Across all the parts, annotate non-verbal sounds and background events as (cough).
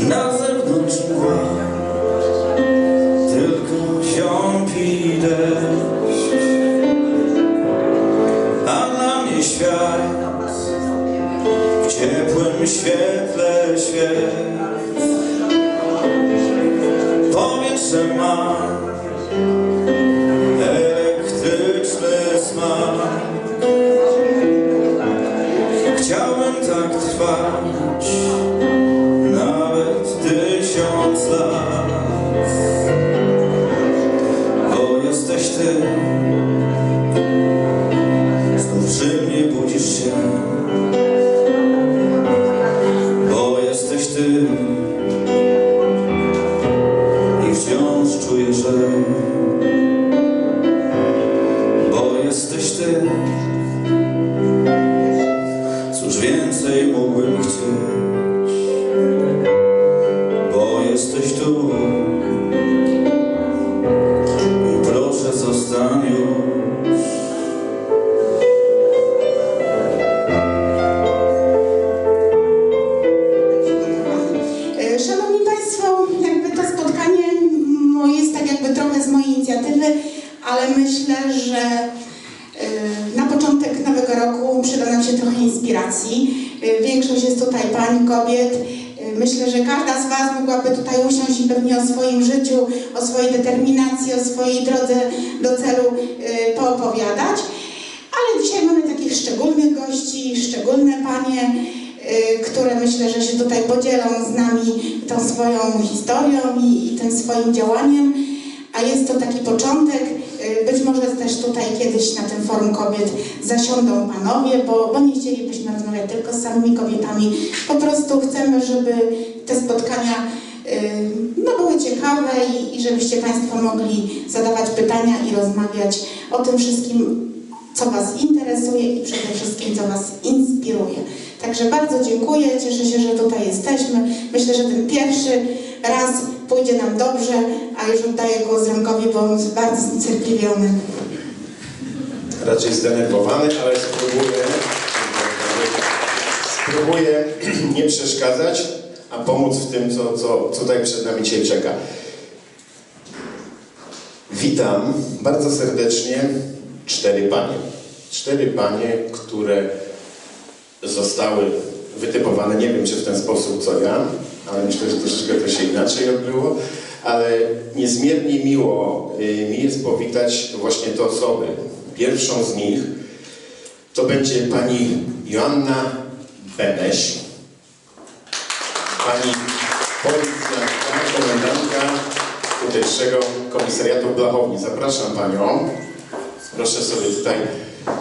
Na zewnątrz mgła Tylko ziąbi deszcz A dla mnie świat W ciepłym świetle świec said nami tą swoją historią i, i tym swoim działaniem. A jest to taki początek. y, Być może też tutaj kiedyś na tym forum kobiet zasiądą panowie, bo, bo nie chcielibyśmy rozmawiać tylko z samymi kobietami. Po prostu chcemy, żeby te spotkania y, no, były ciekawe i, i żebyście Państwo mogli zadawać pytania i rozmawiać o tym wszystkim, co Was interesuje i przede wszystkim, co Was inspiruje. Także bardzo dziękuję, cieszę się, że tutaj jesteśmy. Myślę, że ten pierwszy raz pójdzie nam dobrze, a już oddaję głos Remkowi, bo on jest bardzo zniecierpliwiony. raczej zdenerwowany, ale spróbuję, spróbuję (clears throat) nie przeszkadzać, a pomóc w tym, co, co, co tutaj przed nami dzisiaj czeka. Witam bardzo serdecznie cztery panie. Cztery panie, które zostały wytypowane, nie wiem czy w ten sposób co ja, ale myślę, że troszeczkę to się inaczej odbyło, ale niezmiernie miło y, mi jest powitać właśnie te osoby. Pierwszą z nich to będzie pani Joanna Beneś, pani policjantka, komendantka tutejszego komisariatu Blachowni. Zapraszam panią. Proszę sobie tutaj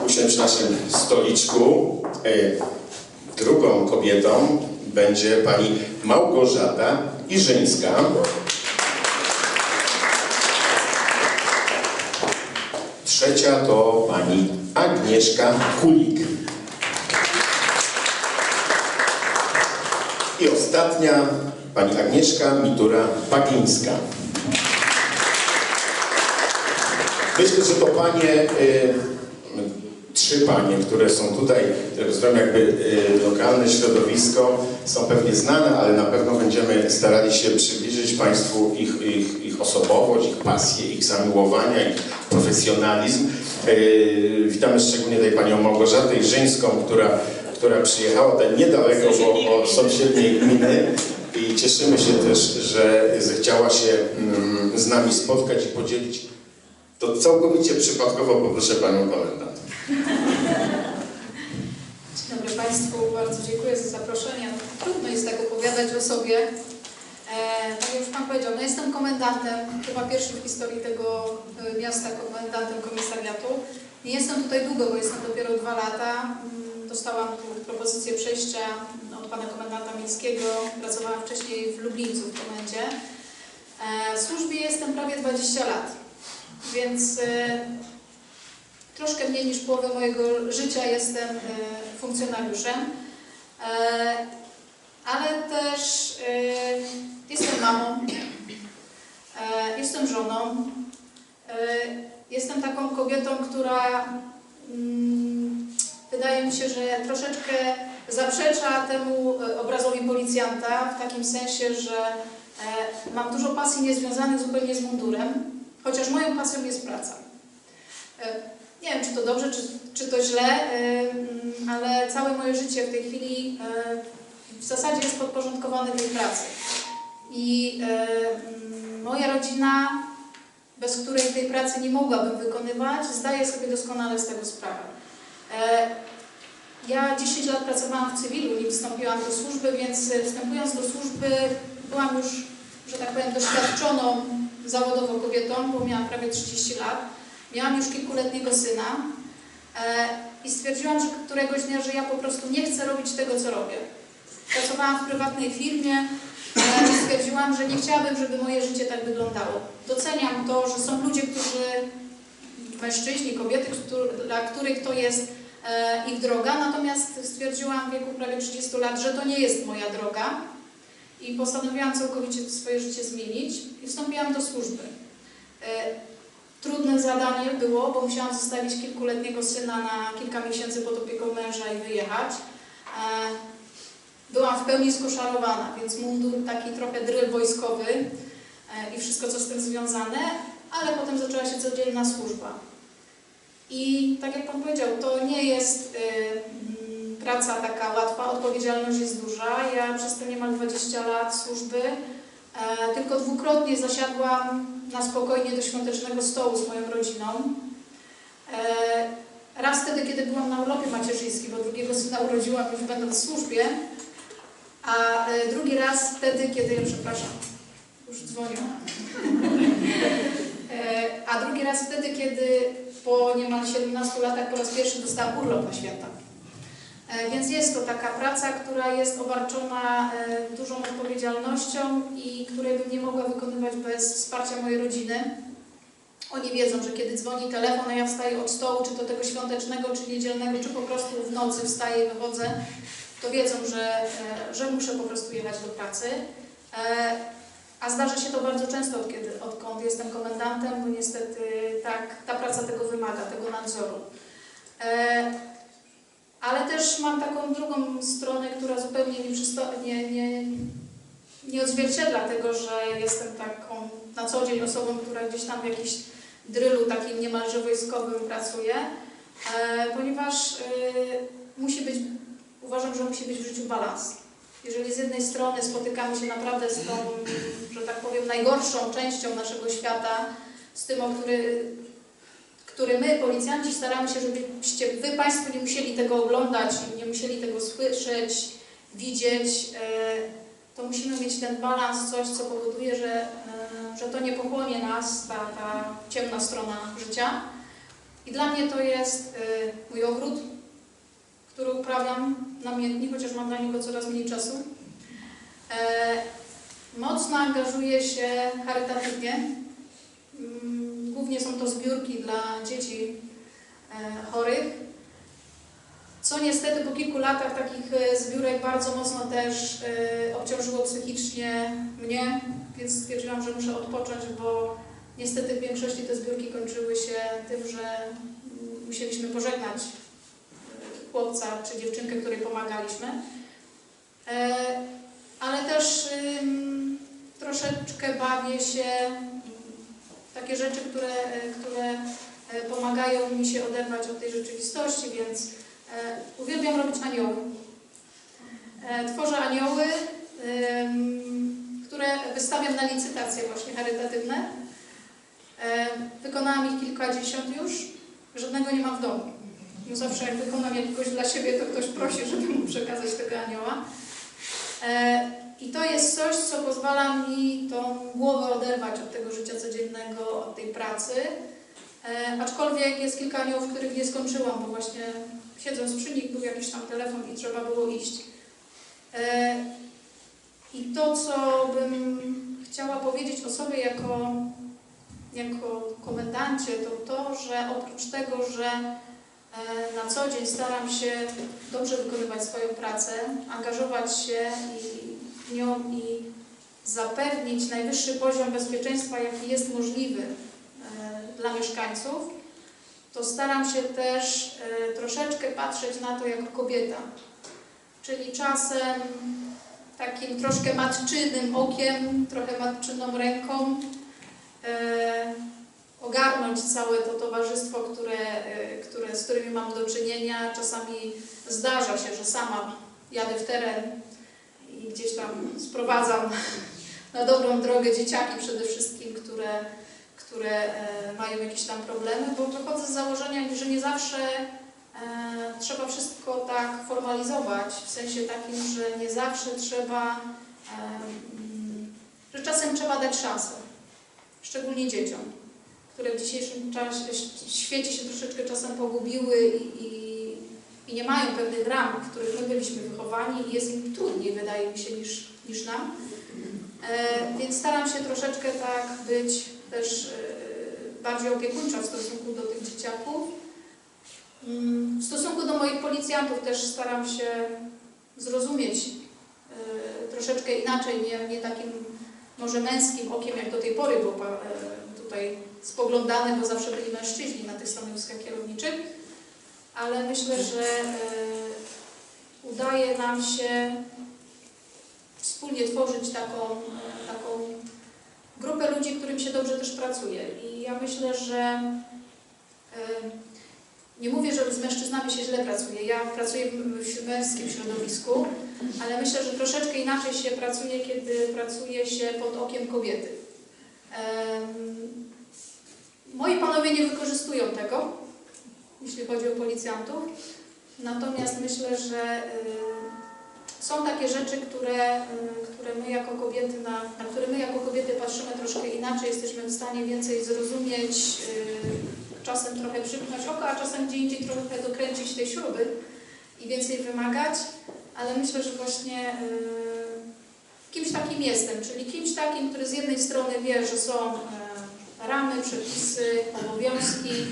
usiąść przy naszym stoliczku. Y, Drugą kobietą będzie pani Małgorzata Iżyńska. Trzecia to pani Agnieszka Kulik. I ostatnia pani Agnieszka Mitura-Bagińska. Myślę, że to panie, y, trzy panie, które są tutaj, reprezentują jakby y, lokalne środowisko, są pewnie znane, ale na pewno będziemy starali się przybliżyć Państwu ich, ich, ich osobowość, ich pasję, ich zamiłowania, ich profesjonalizm. Y, witamy szczególnie tutaj panią Małgorzatę Iżyńską, która, która przyjechała tutaj niedaleko, bo od sąsiedniej gminy. I cieszymy się też, że zechciała się mm, z nami spotkać i podzielić to całkowicie przypadkowo poproszę Panią Komendant. Dzień dobry Państwu, bardzo dziękuję za zaproszenie. No, Trudno jest tak opowiadać o sobie. E, tak jak już Pan powiedział, no jestem komendantem, chyba pierwszy w historii tego e, miasta komendantem komisariatu. Nie jestem tutaj długo, bo jestem dopiero dwa lata. Mm, Dostałam propozycję przejścia od Pana Komendanta Miejskiego. Pracowałam wcześniej w Lublińcu w komendzie. E, w służbie jestem prawie 20 lat, więc e, troszkę mniej niż połowę mojego życia jestem e, funkcjonariuszem, e, ale też e, jestem mamą, jestem żoną, jestem taką kobietą, która mm, wydaje mi się, że troszeczkę zaprzecza temu obrazowi policjanta w takim sensie, że mam dużo pasji niezwiązanych zupełnie z mundurem, chociaż moją pasją jest praca. Nie wiem, czy to dobrze, czy, czy to źle, e, mm, ale całe moje życie w tej chwili e, w zasadzie jest podporządkowane tej pracy. I e, mm, moja rodzina, bez której tej pracy nie mogłabym wykonywać, zdaje sobie doskonale z tego sprawę. Ja 10 lat pracowałam w cywilu, nim wstąpiłam do służby, więc wstępując do służby byłam już, że tak powiem, doświadczoną zawodowo kobietą, bo miałam prawie 30 lat. Miałam już kilkuletniego syna e, i stwierdziłam, że któregoś dnia, że ja po prostu nie chcę robić tego, co robię. Pracowałam w prywatnej firmie, e, stwierdziłam, że nie chciałabym, żeby moje życie tak wyglądało. Doceniam to, że są ludzie, którzy, mężczyźni, kobiety, dla których to jest e, ich droga, natomiast stwierdziłam w wieku prawie 30 lat, że to nie jest moja droga i postanowiłam całkowicie swoje życie zmienić i wstąpiłam do służby. E, Trudne zadanie było, bo musiałam zostawić kilkuletniego syna na kilka miesięcy pod opieką męża i wyjechać. E, Byłam w pełni skoszarowana, więc mundur taki trochę dryl wojskowy e, i wszystko, co z tym związane, ale potem zaczęła się codzienna służba. I tak jak Pan powiedział, to nie jest y, mm, praca taka łatwa, odpowiedzialność jest duża. Ja przez te niemal 20 lat służby e, tylko dwukrotnie zasiadłam na spokojnie do świątecznego stołu z moją rodziną. E, raz wtedy, kiedy byłam na urlopie macierzyńskim, bo drugiego syna urodziłam już będąc w służbie, a e, drugi raz wtedy, kiedy, przepraszam, już dzwonią. E, A drugi raz wtedy, kiedy po niemal 17 latach po raz pierwszy dostałam urlop na święta. E, Więc jest to taka praca, która jest obarczona e, dużą odpowiedzialnością i której bym nie mogła wykonywać bez wsparcia mojej rodziny. Oni wiedzą, że kiedy dzwoni telefon, a ja wstaję od stołu, czy to tego świątecznego, czy niedzielnego, czy po prostu w nocy wstaję i wychodzę, to wiedzą, że, e, że muszę po prostu jechać do pracy. A zdarza się to bardzo często, od kiedy, odkąd jestem komendantem, bo niestety tak, ta praca tego wymaga, tego nadzoru. Ale też mam taką drugą stronę, która zupełnie nie, nie, nie, nie odzwierciedla tego, że jestem taką na co dzień osobą, która gdzieś tam w jakimś drylu takim niemalże wojskowym pracuje, ponieważ e, musi być, uważam, że musi być w życiu balans. Jeżeli z jednej strony spotykamy się naprawdę z tą, że tak powiem, najgorszą częścią naszego świata, z tym, o który, który my, policjanci, staramy się, żebyście wy Państwo nie musieli tego oglądać, nie musieli tego słyszeć, widzieć, e, to musimy mieć ten balans, coś, co powoduje, że, e, że to nie pochłonie nas, ta, ta ciemna strona życia. I dla mnie to jest e, mój ogród, który uprawiam namiętnie, chociaż mam dla niego coraz mniej czasu. Mocno angażuję się charytatywnie. Głównie są to zbiórki dla dzieci e, chorych. Co niestety po kilku latach takich e, zbiórek bardzo mocno też e, obciążyło psychicznie mnie, więc stwierdziłam, że muszę odpocząć, bo niestety w większości te zbiórki kończyły się tym, że musieliśmy pożegnać chłopca czy dziewczynkę, której pomagaliśmy. Ale też troszeczkę bawię się takie rzeczy, które, e, które e, pomagają mi się oderwać od tej rzeczywistości, więc e, uwielbiam robić anioły. Tworzę anioły, które wystawiam na licytacje właśnie charytatywne. Wykonałam ich kilkadziesiąt już, żadnego nie mam w domu. No zawsze jak wykonam jakiegoś dla siebie, to ktoś prosi, żeby mu przekazać tego anioła. I to jest coś, co pozwala mi tą głowę oderwać od tego życia codziennego, od tej pracy. E, aczkolwiek jest kilka aniołów, których nie skończyłam, bo właśnie siedząc przy nich był jakiś tam telefon i trzeba było iść. E, I to, co bym chciała powiedzieć o sobie jako, jako komendancie, to to, że oprócz tego, że E, Na co dzień staram się dobrze wykonywać swoją pracę, angażować się i, nią i zapewnić najwyższy poziom bezpieczeństwa, jaki jest możliwy e, dla mieszkańców, to staram się też e, troszeczkę patrzeć na to jako kobieta. czyli czasem takim troszkę matczynym okiem, trochę matczyną ręką e, ogarnąć całe to towarzystwo, które, które, z którymi mam do czynienia. Czasami zdarza się, że sama jadę w teren gdzieś tam sprowadzam na dobrą drogę dzieciaki przede wszystkim, które, które e, mają jakieś tam problemy, bo wychodzę z założenia, że nie zawsze e, trzeba wszystko tak formalizować, w sensie takim, że nie zawsze trzeba, e, mm, że czasem trzeba dać szansę, szczególnie dzieciom, które w dzisiejszym czasie, świecie się troszeczkę czasem pogubiły i, i, i nie mają pewnych ram, w których my byliśmy wychowani i jest im trudniej, wydaje mi się, niż, niż nam. E, więc staram się troszeczkę tak być też e, bardziej opiekuńcza w stosunku do tych dzieciaków. Mm, W stosunku do moich policjantów też staram się zrozumieć e, troszeczkę inaczej, nie, nie takim może męskim okiem, jak do tej pory pa- e, tutaj spoglądane, bo zawsze byli mężczyźni na tych stanowiskach kierowniczych, ale myślę, że e, udaje nam się wspólnie tworzyć taką, e, taką grupę ludzi, którym się dobrze też pracuje. I ja myślę, że e, nie mówię, że z mężczyznami się źle pracuje. Ja pracuję w męskim środowisku, ale myślę, że troszeczkę inaczej się pracuje, kiedy pracuje się pod okiem kobiety. Em, Moi panowie nie wykorzystują tego, jeśli chodzi o policjantów. Natomiast myślę, że y, są takie rzeczy, które, y, które my jako kobiety, na, na które my jako kobiety patrzymy troszkę inaczej, jesteśmy w stanie więcej zrozumieć, y, czasem trochę przymknąć oko, a czasem gdzie indziej trochę dokręcić tej śruby i więcej wymagać, ale myślę, że właśnie kimś takim jestem, czyli kimś takim, który z jednej strony wie, że są ramy, przepisy, obowiązki,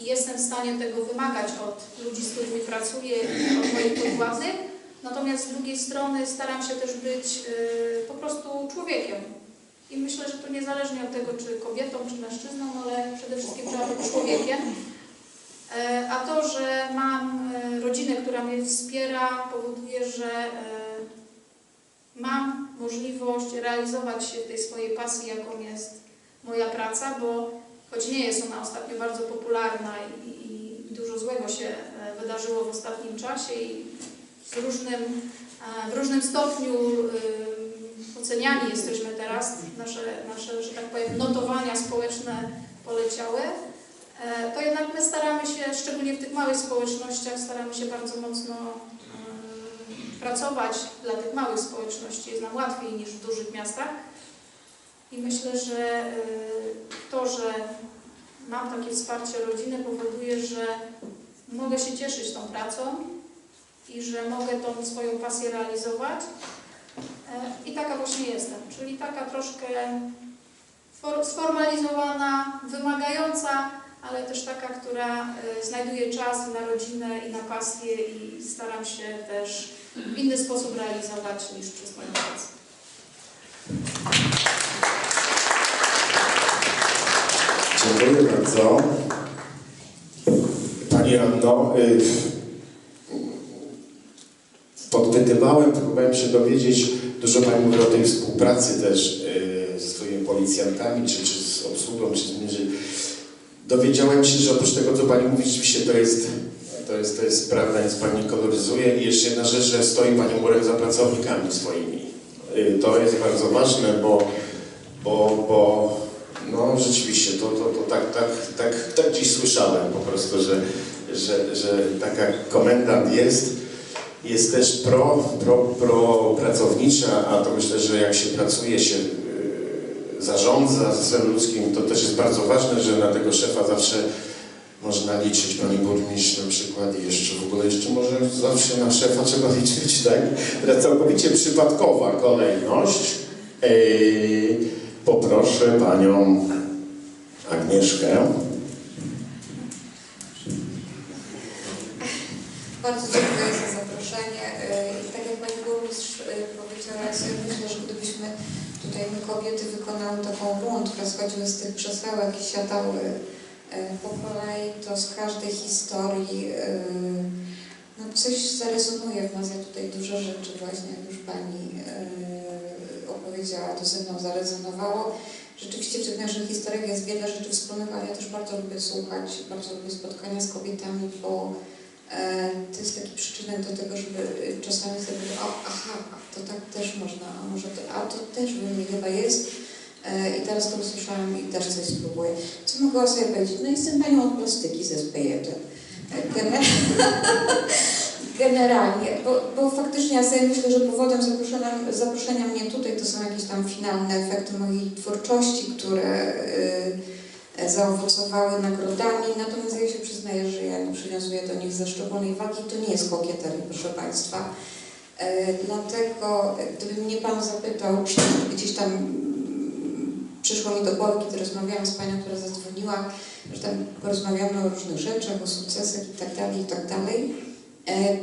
i jestem w stanie tego wymagać od ludzi, z którymi pracuję, i od moich podwładnych. Natomiast z drugiej strony staram się też być y, po prostu człowiekiem. I myślę, że to niezależnie od tego, czy kobietą, czy mężczyzną, ale przede wszystkim trzeba być człowiekiem. E, A to, że mam e, rodzinę, która mnie wspiera, powoduje, że e, mam możliwość realizować się w tej swojej pasji, jaką jest moja praca, bo choć nie jest ona ostatnio bardzo popularna i, i, dużo złego się e, wydarzyło w ostatnim czasie i z różnym, e, w różnym stopniu y, oceniani jesteśmy teraz, nasze, nasze, że tak powiem, notowania społeczne poleciały, e, to jednak my staramy się, szczególnie w tych małych społecznościach, staramy się bardzo mocno pracować dla tych małych społeczności. Jest nam łatwiej niż w dużych miastach. I myślę, że y, to, że mam takie wsparcie rodziny powoduje, że mogę się cieszyć tą pracą i że mogę tą swoją pasję realizować. E, I taka właśnie jestem, czyli taka troszkę for- sformalizowana, wymagająca, ale też taka, która e, znajduje czas na rodzinę i na pasję i staram się też w inny sposób realizować niż przez moją pracę. Dziękuję bardzo. Pani Anno, y, podpytywałem, próbowałem się dowiedzieć, dużo Pani mówi o tej współpracy też y, ze swoimi policjantami, czy, czy z obsługą, czy z innymi. Dowiedziałem się, że oprócz tego, co Pani mówi, rzeczywiście to jest, to jest, to jest prawda, nic Pani koloryzuje. I jeszcze jedna rzecz, że stoi Pani murek za pracownikami swoimi. Y, To jest bardzo ważne, bo, bo, bo no rzeczywiście, to, to, to tak, tak, tak, tak dziś słyszałem po prostu, że, że, że taka komendant jest, jest też pro, pro, pro pracownicza, a to myślę, że jak się pracuje, się yy, zarządza systemem ludzkim, to też jest bardzo ważne, że na tego szefa zawsze można liczyć, pani burmistrz na przykład i jeszcze w ogóle jeszcze może zawsze na szefa trzeba liczyć, tak? Teraz całkowicie przypadkowa kolejność. Yy, Poproszę panią Agnieszkę. Bardzo dziękuję za zaproszenie. Y, I tak jak Pani Burmistrz y, powiedziała, ja myślę, że gdybyśmy tutaj my kobiety wykonały taką rund, które schodziły z tych krzesełek i siadały y, po kolei, to z każdej historii no coś zarezonuje w nas, ja tutaj dużo rzeczy właśnie, jak już Pani e, opowiedziała, to ze mną zarezonowało. Rzeczywiście w tych naszych historiach jest wiele rzeczy wspólnych, ale ja też bardzo lubię słuchać, bardzo lubię spotkania z kobietami, bo e, to jest taki przyczynek do tego, żeby e, czasami sobie powiedzieć, aha, to tak też można, a może to, a to też we mnie chyba jest. E, I teraz to usłyszałam i też coś spróbuję. Co mogę sobie powiedzieć? No jestem panią od plastyki z SP1. Gener- Generalnie, bo, bo faktycznie ja sobie myślę, że powodem zaproszenia, zaproszenia mnie tutaj to są jakieś tam finalne efekty mojej twórczości, które y, zaowocowały nagrodami, natomiast ja się przyznaję, że ja nie przywiązuję do nich ze szczególnej wagi. To nie jest kokieteria, proszę Państwa. E, dlatego, e, gdyby mnie Pan zapytał, czy gdzieś tam mm, przyszło mi do głowy, kiedy rozmawiałam z Panią, która zadzwoniła, że tam porozmawiamy o różnych rzeczach, o sukcesach i tak dalej, i tak dalej. E,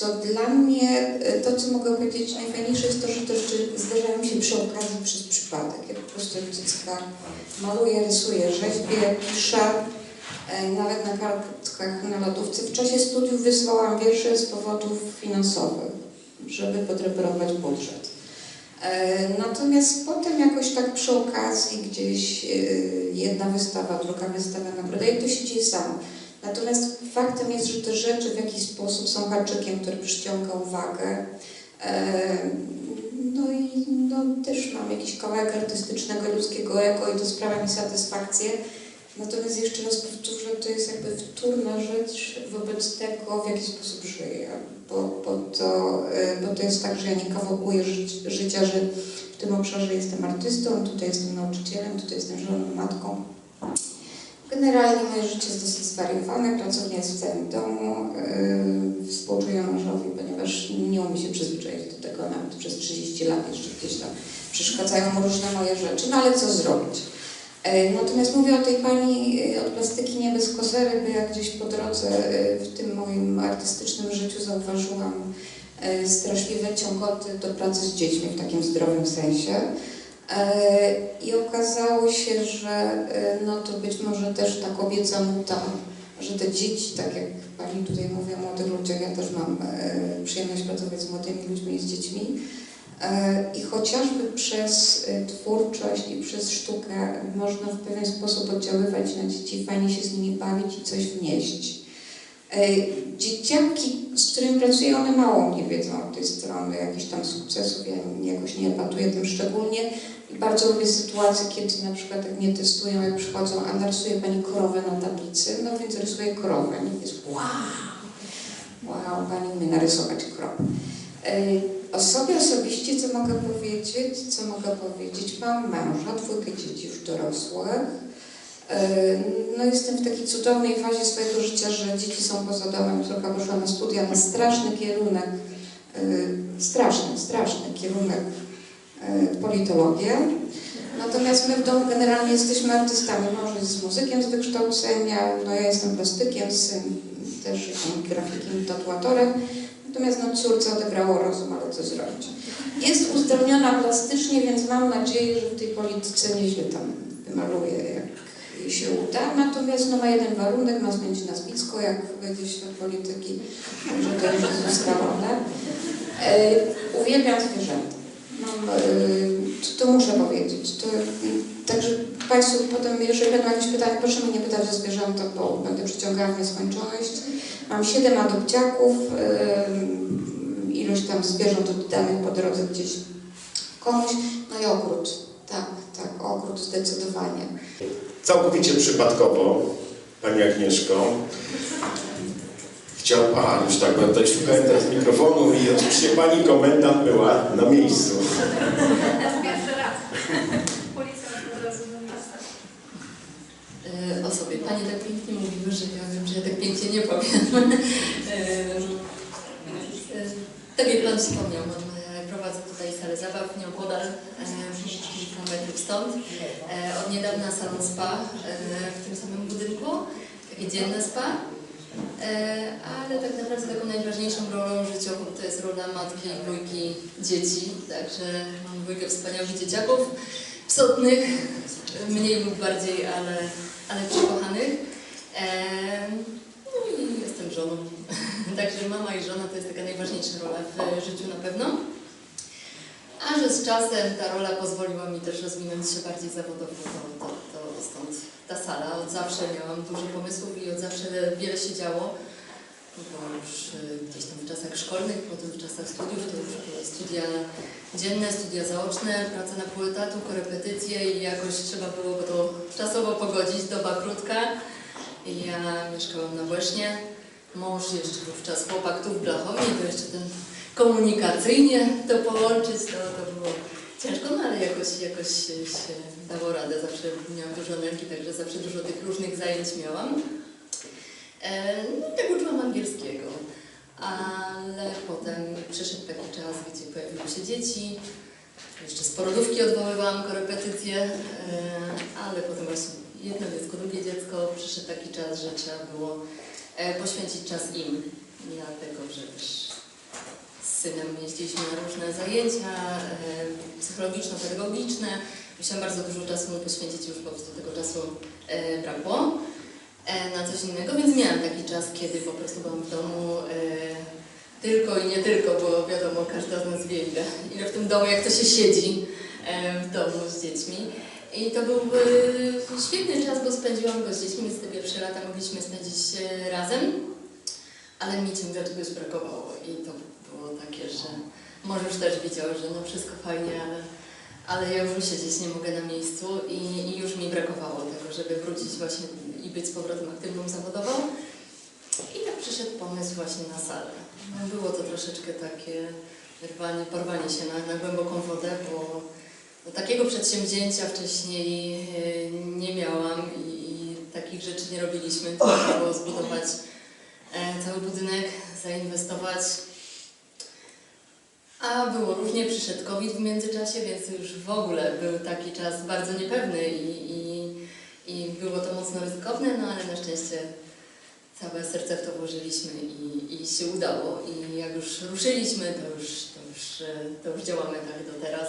To dla mnie, e, to co mogę powiedzieć najfajniejsze jest to, że te rzeczy zdarzają mi się przy okazji przez przypadek. Ja po prostu dziecka maluję, rysuję, rzeźbię, piszę, e, nawet na kartkach na lodówce. W czasie studiów wysłałam wiersze z powodów finansowych, żeby podreperować budżet. Natomiast potem jakoś tak przy okazji gdzieś jedna wystawa, druga wystawa nagroda i to się dzieje samo. Natomiast faktem jest, że te rzeczy w jakiś sposób są haczykiem, który przyciąga uwagę. No i no, też mam jakiś kawałek artystycznego, ludzkiego ego i to sprawia mi satysfakcję. Natomiast jeszcze raz powtórzę, to jest jakby wtórna rzecz wobec tego, w jaki sposób żyję. Bo, bo, to, bo to jest tak, że ja nie kawokuję ży- życia, że w tym obszarze jestem artystą, tutaj jestem nauczycielem, tutaj jestem żoną, matką. Generalnie moje życie jest dosyć zwariowane, pracownia jest w całym domu. Yy, współczuję mężowi, ponieważ nie umie się przyzwyczaić do tego nawet przez 30 lat jeszcze gdzieś tam przeszkadzają mu różne moje rzeczy, no ale co zrobić? Yy, Natomiast mówię o tej pani yy, od plastyki nie bez kozery, bo ja gdzieś po drodze yy, w tym moim artystycznym życiu zauważyłam yy, straszliwe ciągoty do pracy z dziećmi w takim zdrowym sensie. E, I okazało się, że e, no to być może też ta kobieca nuta, że te dzieci, tak jak Pani tutaj mówi o młodych ludziach, ja też mam e, przyjemność pracować z młodymi ludźmi i z dziećmi. I chociażby przez twórczość i przez sztukę można w pewien sposób oddziaływać na dzieci, fajnie się z nimi bawić i coś wnieść. E, Dzieciaki, z którymi pracuję, one mało mnie wiedzą od tej strony jakichś tam sukcesów. Ja jakoś nie epatuję tym szczególnie. I bardzo lubię sytuacje, kiedy na przykład jak mnie testują, jak przychodzą, a narysuje Pani korowę na tablicy, no więc rysuję korowę. I jest wow, wow, Pani umie narysować krowę. E, O sobie osobiście, co mogę powiedzieć? Co mogę powiedzieć? Mam męża, dwójkę dzieci już dorosłych. E, No jestem w takiej cudownej fazie swojego życia, że dzieci są poza domem, córka poszła na studia, na straszny kierunek, e, straszny, straszny kierunek e, politologię. Natomiast my w domu generalnie jesteśmy artystami. Mąż jest muzykiem z wykształcenia, no ja jestem plastykiem, syn też jestem grafikiem tatuatorem. Natomiast no córce odegrało rozum, ale co zrobić. Jest uzdolniona plastycznie, więc mam nadzieję, że w tej polityce nieźle tam wymaluje, jak się uda. Natomiast no, ma jeden warunek, ma zmienić nazwisko, jak wejdzie świat polityki, także to już jest ustalone. E, uwielbiam zwierzęta. Mam, e, to, to muszę powiedzieć. To, także Państwu potem, jeżeli będą jakieś pytania, proszę mnie nie pytać o zwierzęta, bo będę przyciągała w nieskończoność. Mam siedem adopciaków, e, ilość tam zwierząt oddanych po drodze gdzieś komuś, no i ogród. Tak, tak, ogród zdecydowanie. Całkowicie przypadkowo, Pani Agnieszko, chciał, a już tak, bo tutaj szukałem teraz mikrofonu i oczywiście Pani komendant była na miejscu. E, o sobie. Panie tak pięknie mówiły, że ja wiem, że ja tak pięknie nie powiem. (laughs) E, e, tak jak Pan wspomniał, zabaw nieopodal, e, kilka metrów stąd. E, Od niedawna salon spa e, w tym samym budynku, takie dzienne spa. Ale tak naprawdę taką najważniejszą rolą życiową to jest rola matki, dwójki dzieci. Także mam dwójkę wspaniałych dzieciaków, psotnych, mniej lub bardziej, ale, ale przykochanych. E, No i jestem żoną (laughs) Także mama i żona to jest taka najważniejsza rola w życiu na pewno. A że z czasem ta rola pozwoliła mi też rozwinąć się bardziej zawodowo, to, to, to stąd ta sala. Od zawsze miałam dużo pomysłów i od zawsze wiele się działo. Bo już y, gdzieś tam w czasach szkolnych, potem w czasach studiów, to już były studia dzienne, studia zaoczne, praca na pół etatu, korepetycje i jakoś trzeba było to czasowo pogodzić, doba krótka. Ja mieszkałam na Łesznie, mąż jeszcze wówczas chłopak tu w Blachowni, to jeszcze ten komunikacyjnie to połączyć, to, to było ciężko, no ale jakoś, jakoś się, się dało radę. Zawsze miałam dużo energii, także zawsze dużo tych różnych zajęć miałam. E, No tak uczyłam angielskiego, ale potem przyszedł taki czas, gdzie pojawiły się dzieci, jeszcze z porodówki odwoływałam korepetycje, e, ale potem właśnie jedno dziecko, drugie dziecko, przyszedł taki czas, że trzeba było e, poświęcić czas im, dlatego że też synem jeździliśmy na różne zajęcia e, psychologiczno-pedagogiczne. Musiałam bardzo dużo czasu mu poświęcić, już po prostu tego czasu e, brakło e, na coś innego, więc miałam taki czas, kiedy po prostu byłam w domu tylko i nie tylko, bo wiadomo, każda z nas wie, ile, w tym domu, jak to się siedzi w domu z dziećmi. I to był świetny czas, bo spędziłam go z dziećmi, więc te pierwsze lata mogliśmy spędzić razem, ale mi ciągle czegoś brakowało i to że może już też widział, że no wszystko fajnie, ale, ale ja już siedzieć nie mogę na miejscu i, i już mi brakowało tego, żeby wrócić właśnie i być z powrotem aktywną zawodowo. I tak przyszedł pomysł właśnie na salę. No, było to troszeczkę takie rwanie, porwanie się na, na głęboką wodę, bo takiego przedsięwzięcia wcześniej e, nie miałam i, i takich rzeczy nie robiliśmy. Trzeba było zbudować e, cały budynek, zainwestować. A było różnie, przyszedł COVID w międzyczasie, więc już w ogóle był taki czas bardzo niepewny i, i, i było to mocno ryzykowne, no ale na szczęście całe serce w to włożyliśmy i, i się udało. I jak już ruszyliśmy, to już, to już, e, to już działamy tak do teraz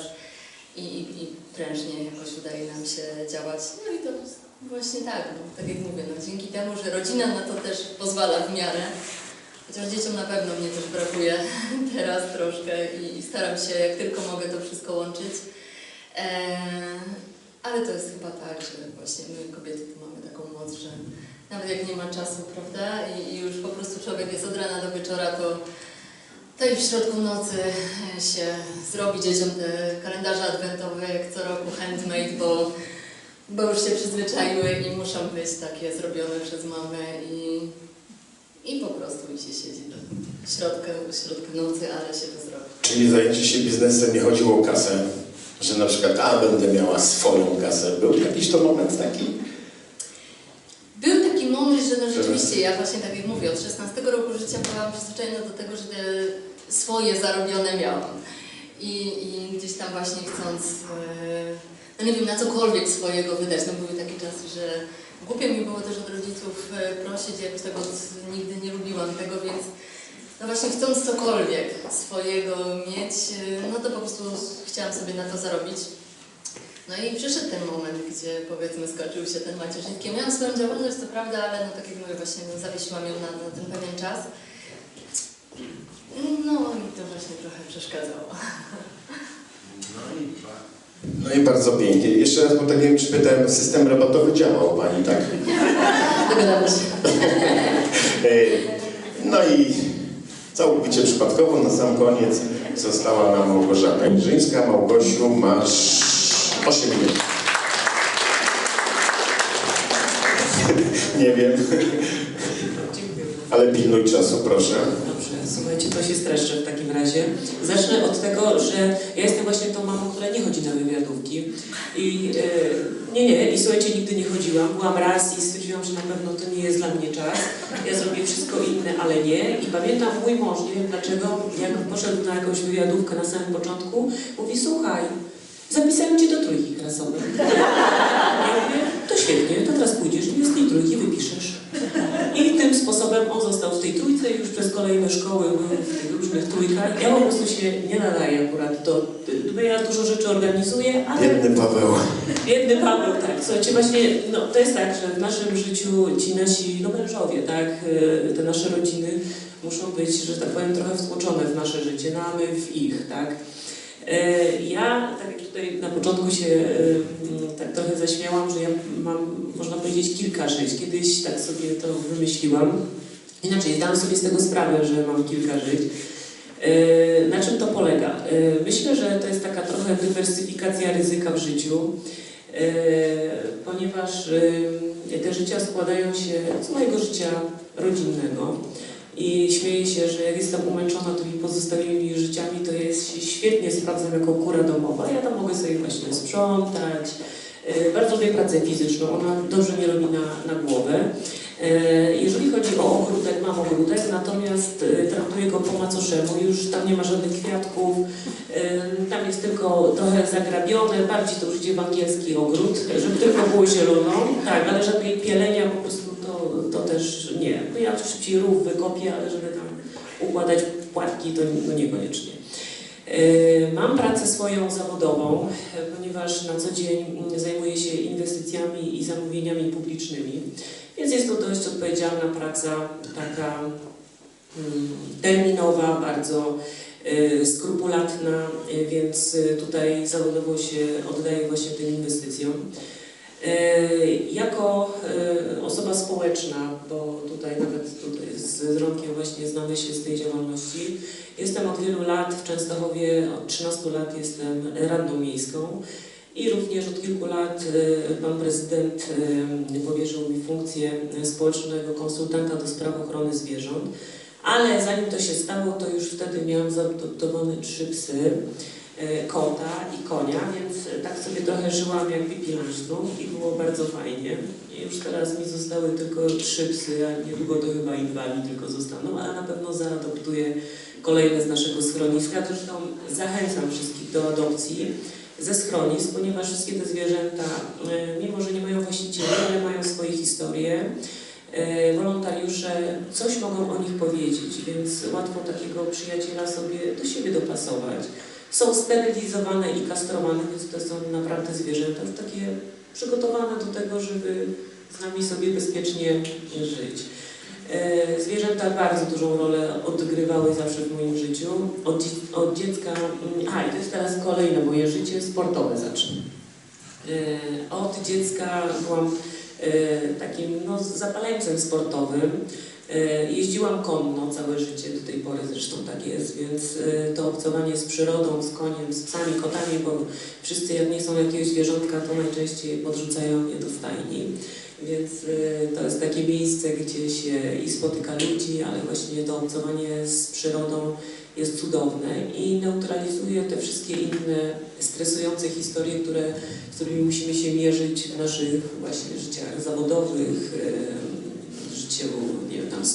i, i, i prężnie jakoś udaje nam się działać. No i to właśnie tak, no, tak jak mówię, no, dzięki temu, że rodzina na to też pozwala w miarę, chociaż dzieciom na pewno mnie też brakuje (laughs) teraz troszkę i, staram się jak tylko mogę to wszystko łączyć. Eee, ale to jest chyba tak, że właśnie my kobiety tu mamy taką moc, że nawet jak nie ma czasu, prawda, i, już po prostu człowiek jest od rana do wieczora, to, to i w środku nocy e, się zrobi dzieciom te kalendarze adwentowe jak co roku handmade, bo, bo już się przyzwyczaiły i muszą być takie zrobione przez mamę i, i po prostu mi się siedzi do środka, środka nocy, ale się to zrobi. Czyli zajęcie się biznesem nie chodziło o kasę, że na przykład, a będę miała swoją kasę. Był jakiś to moment taki? Był taki moment, że no rzeczywiście, ja właśnie tak jak mówię, od 16 roku życia byłam przyzwyczajona do tego, że swoje zarobione miałam. I, i gdzieś tam właśnie chcąc, e, no nie wiem, na cokolwiek swojego wydać, no były takie czasy, że głupio mi było też od rodziców e, prosić, jakoś tego nigdy nie lubiłam tego, więc no właśnie chcąc cokolwiek swojego mieć, e, no to po prostu chciałam sobie na to zarobić. No i przyszedł ten moment, gdzie powiedzmy skoczył się ten macierzyński. Miałam swoją działalność, to prawda, ale no tak jak mówię, właśnie no, zawiesiłam ją na, na ten pewien czas. No i to właśnie trochę przeszkadzało. No i bardzo pięknie. Jeszcze raz, bo tak nie wiem, czy pytałem, system rabatowy działał u Pani, tak? Dogadamy (laughs) się. E, No i całkowicie przypadkowo na sam koniec została nam Małgorzata Jerzyńska. Małgosiu, masz 8 minut. (laughs) Nie wiem, ale pilnuj czasu, proszę. Dobrze, słuchajcie, to się streszczę w takim razie. Zacznę od tego, że ja jestem właśnie tą mamą, która nie chodzi na wywiadówki. I e, nie, nie, i słuchajcie, nigdy nie chodziłam. Byłam raz i stwierdziłam, że na pewno to nie jest dla mnie czas. Ja zrobię wszystko inne, ale nie. I pamiętam mój mąż, nie wiem dlaczego, jak poszedł na jakąś wywiadówkę na samym początku, mówi, słuchaj, zapisałem cię do trójki klasowej. Ja mówię, to świetnie, to teraz pójdziesz i z tej trójki wypiszesz. Tym sposobem on został w tej trójce i już przez kolejne szkoły był w tych różnych trójkach. Ja po prostu się nie nadaję akurat do... Bo ja dużo rzeczy organizuję, ale... Biedny Paweł. Biedny Paweł, tak. Słuchajcie, właśnie no, to jest tak, że w naszym życiu ci nasi no, mężowie, tak, y, te nasze rodziny muszą być, że tak powiem, trochę wtłoczone w nasze życie, no a my w ich, tak? E, Ja, tak jak tutaj na początku się e, m, tak trochę zaśmiałam, że ja mam, można powiedzieć, kilka żyć. Kiedyś tak sobie to wymyśliłam. Inaczej, zdałam sobie z tego sprawę, że mam kilka żyć. E, Na czym to polega? Myślę, że to jest taka trochę dywersyfikacja ryzyka w życiu, ponieważ te życia składają się z mojego życia rodzinnego. I śmieję się, że jak jestem umęczona tymi pozostałymi życiami, to jest świetnie sprawdzam jako kura domowa. Ja tam mogę sobie właśnie sprzątać. E, Bardzo lubię pracę fizyczną, ona dobrze mi robi na, na głowę. E, Jeżeli chodzi o ogródek, mam ogródek, natomiast e, traktuję go po macoszemu, już tam nie ma żadnych kwiatków, tam jest tylko trochę zagrabione, bardziej to już idzie w angielski ogród, żeby tylko było zielono, tak, ale żadnej pielenia po prostu też nie. No ja szybciej rów wykopię, ale żeby tam układać płatki, to no niekoniecznie. E, Mam pracę swoją zawodową, e, ponieważ na co dzień zajmuję się inwestycjami i zamówieniami publicznymi, więc jest to dość odpowiedzialna praca, taka mm, terminowa, bardzo e, skrupulatna, więc tutaj zawodowo się oddaję właśnie tym inwestycjom. E, Jako e, osoba społeczna, bo tutaj nawet tutaj z Romkiem właśnie znamy się z tej działalności, jestem od wielu lat w Częstochowie, od 13 lat jestem radną miejską i również od kilku lat e, pan prezydent powierzył mi funkcję społecznego konsultanta do spraw ochrony zwierząt. Ale zanim to się stało, to już wtedy miałam zaadoptowane trzy psy kota i konia, więc tak sobie trochę żyłam jak Pippi Langström i było bardzo fajnie. Już teraz mi zostały tylko trzy psy, a niedługo to chyba i dwa mi tylko zostaną, ale na pewno zaadoptuję kolejne z naszego schroniska. Zresztą zachęcam wszystkich do adopcji ze schronisk, ponieważ wszystkie te zwierzęta, e, mimo że nie mają właścicieli, ale mają swoje historie, e, wolontariusze coś mogą o nich powiedzieć, więc łatwo takiego przyjaciela sobie do siebie dopasować. Są sterylizowane i kastrowane, więc to są naprawdę zwierzęta takie przygotowane do tego, żeby z nami sobie bezpiecznie żyć. E, Zwierzęta bardzo dużą rolę odgrywały zawsze w moim życiu. Od, od dziecka, mm, a i to jest teraz kolejne moje życie sportowe zacznę. E, Od dziecka byłam e, takim no, zapaleńcem sportowym. E, Jeździłam konno całe życie, do tej pory zresztą tak jest, więc e, to obcowanie z przyrodą, z koniem, z psami, kotami, bo wszyscy jak nie są jakiegoś zwierzątka, to najczęściej podrzucają mnie do stajni. Więc e, to jest takie miejsce, gdzie się i spotyka ludzi, ale właśnie to obcowanie z przyrodą jest cudowne i neutralizuje te wszystkie inne stresujące historie, które, z którymi musimy się mierzyć w naszych właśnie życiach zawodowych, życiu nie wiem, tam.